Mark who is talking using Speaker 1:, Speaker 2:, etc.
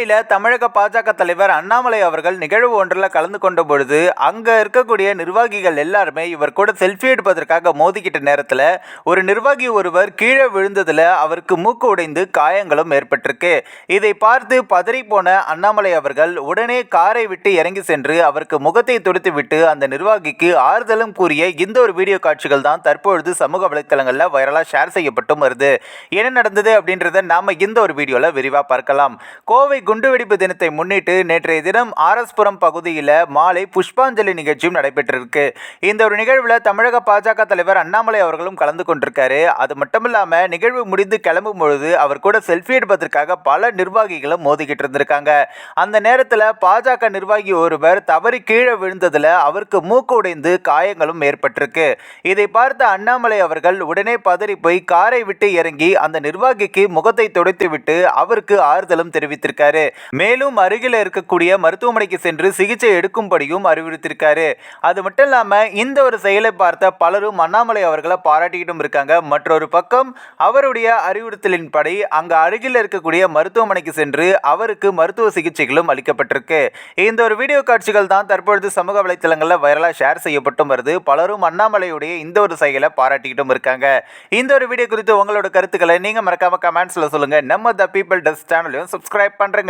Speaker 1: கோவையில் தமிழக பாஜக தலைவர் அண்ணாமலை அவர்கள் நிகழ்வு ஒன்றில் கலந்து கொண்ட பொழுது அங்கே இருக்கக்கூடிய நிர்வாகிகள் எல்லாருமே இவர் கூட செல்ஃபி எடுப்பதற்காக மோதிக்கிட்ட நேரத்தில் ஒரு நிர்வாகி ஒருவர் கீழே விழுந்ததில் அவருக்கு மூக்கு உடைந்து காயங்களும் ஏற்பட்டிருக்கு. இதை பார்த்து பதறிப்போன அண்ணாமலை அவர்கள் உடனே காரை விட்டு இறங்கி சென்று அவருக்கு முகத்தை துடைத்து விட்டு அந்த நிர்வாகிக்கு ஆறுதலும் கூறிய இந்த ஒரு வீடியோ காட்சிகள் தான் தற்பொழுது சமூக வலைத்தளங்களில் வைரலாக ஷேர் செய்யப்பட்டும் வருது. என்ன நடந்தது அப்படின்றத நாம இந்த ஒரு வீடியோவில் விரிவாக பார்க்கலாம். கோவை குண்டுவெடிப்பு தினத்தை முன்னிட்டு நேற்றைய தினம் ஆர்எஸ்புரம் பகுதியில் மாலை புஷ்பாஞ்சலி நிகழ்ச்சியும் நடைபெற்றிருக்கு. இந்த ஒரு நிகழ்வில் தமிழக பாஜக தலைவர் அண்ணாமலை அவர்களும் கலந்து கொண்டிருக்காரு. அது மட்டும் இல்லாமல் நிகழ்வு முடிந்து கிளம்பும் பொழுது அவர் கூட செல்ஃபி எடுப்பதற்காக பல நிர்வாகிகளும் மோதிக்கிட்டு இருந்திருக்காங்க. அந்த நேரத்தில் பாஜக நிர்வாகி ஒருவர் தவறி கீழே விழுந்ததில் அவருக்கு மூக்கு உடைந்து காயங்களும் ஏற்பட்டிருக்கு. இதை பார்த்த அண்ணாமலை அவர்கள் உடனே பதறி போய் காரை விட்டு இறங்கி அந்த நிர்வாகிக்கு முகத்தை துடைத்து விட்டு அவருக்கு ஆறுதலும் தெரிவித்திருக்காரு. மேலும் அருகில் இருக்கக்கூடிய மருத்துவமனைக்கு சென்று சிகிச்சை எடுக்கும்படியும் அறிவுறுத்திருக்காரு அது மட்டும் இல்லாமல் இந்த ஒரு செயலை பார்த்த பலரும் அண்ணாமலை அவர்களை பாராட்டிக்கிட்டும் இருக்காங்க. மற்றொரு பக்கம் அவருடைய அறிவுறுத்தலின்படி அங்க அருகில் இருக்கக்கூடிய மருத்துவமனைக்கு சென்று அவருக்கு மருத்துவ சிகிச்சைகளும் அளிக்கப்பட்டிருக்கு. இந்த ஒரு வீடியோ காட்சிகள் தான் தற்பொழுது சமூக வலைத்தளங்களில் வைரலாக ஷேர் செய்யப்பட்டும் வருது. பலரும் அண்ணாமலையுடைய இந்த ஒரு செயலை பாராட்டிக்கிட்டும் இருக்காங்க. இந்த ஒரு வீடியோ குறித்து உங்களோட கருத்துக்களை நீங்க மறக்காம கமெண்ட்ஸ்ல சொல்லுங்க. நம்ம த பீப்பிள் டெஸ்ட் சேனலையும் சப்ஸ்கிரைப் பண்றேங்க.